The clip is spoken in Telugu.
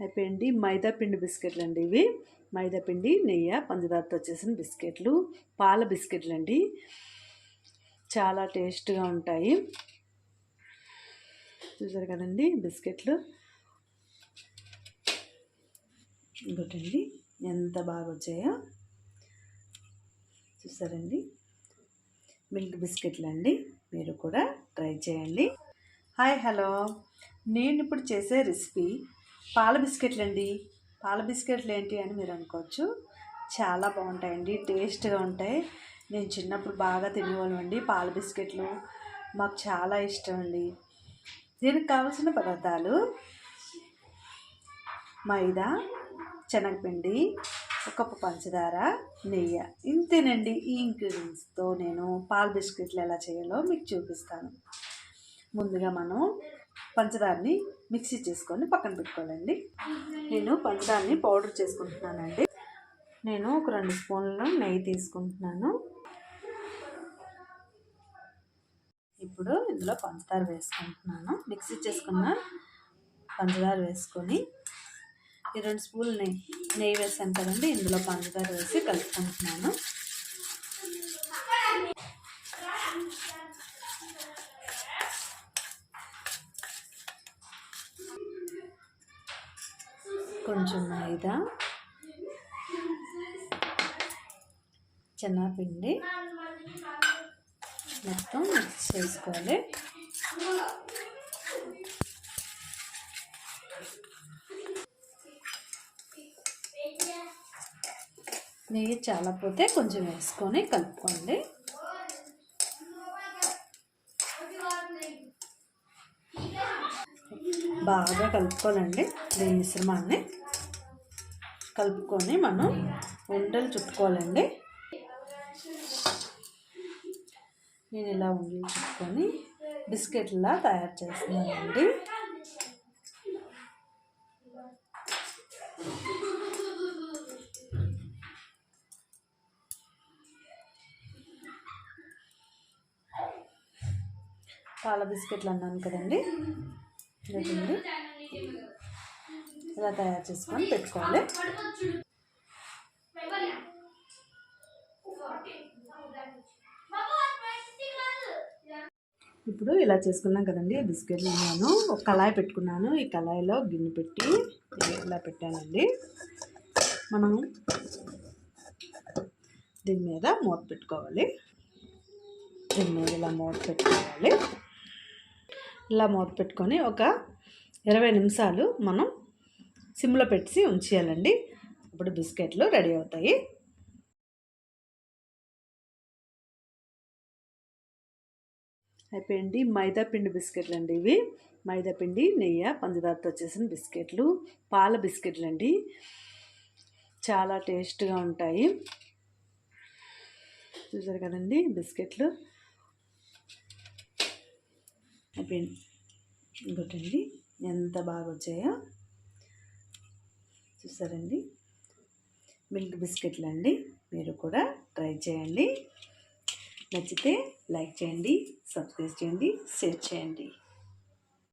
అయిపోయింది. మైదాపిండి బిస్కెట్లు అండి ఇవి. మైదాపిండి నెయ్యి పంచదారతో చేసిన బిస్కెట్లు పాల బిస్కెట్లు అండి చాలా టేస్ట్గా ఉంటాయి. చూసారు కదండి బిస్కెట్లు. ఇంకోటండి ఎంత బాగా వచ్చాయో చూసారండి. మిల్క్ బిస్కెట్లు అండి మీరు కూడా ట్రై చేయండి. Hi hello. నేను ఇప్పుడు చేసే రెసిపీ పాల బిస్కెట్లు అండి పాల బిస్కెట్లు ఏంటి అని మీరు అనుకోవచ్చు. చాలా బాగుంటాయండి. టేస్ట్గా ఉంటాయి. నేను చిన్నప్పుడు బాగా తినేవాళ్ళం అండి పాల బిస్కెట్లు. మాకు చాలా ఇష్టం అండి దీనికి కావాల్సిన పదార్థాలు మైదా శనగపిండి ఒక కప్పు పంచదార నెయ్యి. ఇంతేనండి ఈ ఇంగ్రీడియంట్స్తో నేను పాల బిస్కెట్లు ఎలా చేయాలో మీకు చూపిస్తాను. ముందుగా మనం పంచదారని మిక్సీ చేసుకొని పక్కన పెట్టుకోవాలండి. నేను పంచదారని పౌడర్ చేసుకుంటున్నానండి. నేను ఒక రెండు స్పూన్ల నెయ్యి తీసుకుంటున్నాను. ఇప్పుడు ఇందులో పంచదార వేసుకుంటున్నాను. మిక్సీ చేసుకున్న పంచదార వేసుకొని ఈ రెండు స్పూన్లు నెయ్యి నెయ్యి వేసాను కదండి. ఇందులో పంచదార వేసి కలుపుకుంటున్నాను. కొంచెం మైదా చెన్నపిండి మొత్తం మిక్స్ చేసుకోవాలి. నెయ్యి చాలా పోతే కొంచెం వేసుకొని కలుపుకోండి. బాగా కలుపుకోవాలండి దీని మిశ్రమాన్ని. కలుపుకొని మనం ఉండలు చుట్టుకోవాలండి. నేను ఇలా ఉండలు చుట్టుకొని బిస్కెట్లా తయారు చేస్తున్నానండి. పాల బిస్కెట్లు అన్నాను కదండి. ఇదండి ఇలా తయారు చేసుకొని పెట్టుకోవాలి. ఇప్పుడు ఇలా చేసుకున్నాం కదండి బిస్కెట్లు ఉన్నాను ఒక కళాయి పెట్టుకున్నాను. ఈ కళాయిలో గిన్నె పెట్టి ఇలా పెట్టానండి. మనం దీని మీద మూత పెట్టుకోవాలి. దీని మీద ఇలా మూత పెట్టుకోవాలి. ఇలా మూత పెట్టుకొని ఒక ఇరవై నిమిషాలు మనం సిమ్లో పెట్టి ఉంచేయాలండి. అప్పుడు బిస్కెట్లు రెడీ అవుతాయి. అయిపోయింది మైదా పిండి బిస్కెట్లు అండి ఇవి. మైదా పిండి నెయ్యి పంచదారతో చేసిన బిస్కెట్లు పాల బిస్కెట్లు అండి చాలా టేస్ట్గా ఉంటాయి. చూసారు కదండి బిస్కెట్లు. అయిపోయింది. ఇంకోటండి. ఎంత బాగా వచ్చాయో చూసారండి? మిల్క్ బిస్కెట్లు అండి మీరు కూడా ట్రై చేయండి. నచ్చితే లైక్ చేయండి సబ్స్క్రైబ్ చేయండి షేర్ చేయండి.